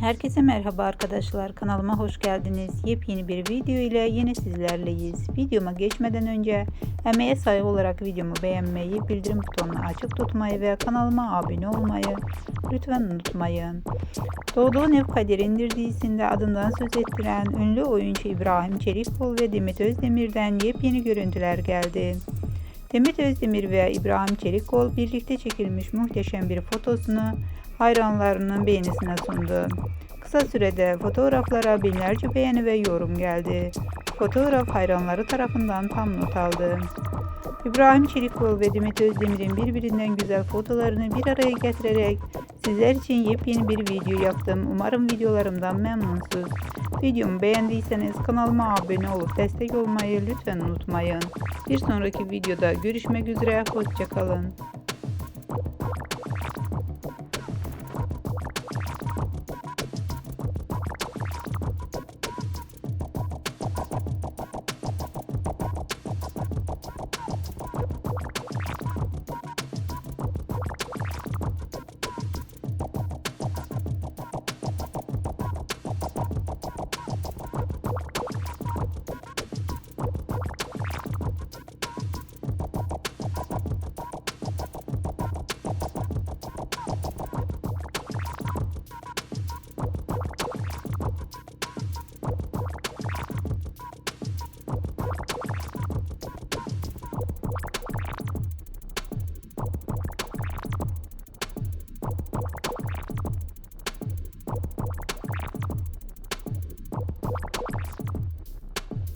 Herkese merhaba arkadaşlar kanalıma hoş geldiniz. Yepyeni bir video ile yine sizlerleyiz. Videoma geçmeden önce emeğe saygı olarak videomu beğenmeyi, bildirim butonunu açık tutmayı ve kanalıma abone olmayı lütfen unutmayın. Doğduğun Ev Kaderindir dizisinde adından söz ettiren ünlü oyuncu İbrahim Çelikkol ve Demet Özdemir'den yepyeni görüntüler geldi. Demet Özdemir ve İbrahim Çelikkol birlikte çekilmiş muhteşem bir fotosunu hayranlarının beğenisine sundu. Kısa sürede fotoğraflara binlerce beğeni ve yorum geldi. Fotoğraf hayranları tarafından tam not aldı. İbrahim Çelikkol ve Demet Özdemir'in birbirinden güzel fotolarını bir araya getirerek sizler için yepyeni bir video yaptım. Umarım videolarımdan memnunsunuz. Videomu beğendiyseniz kanalıma abone olup destek olmayı lütfen unutmayın. Bir sonraki videoda görüşmek üzere. Hoşçakalın.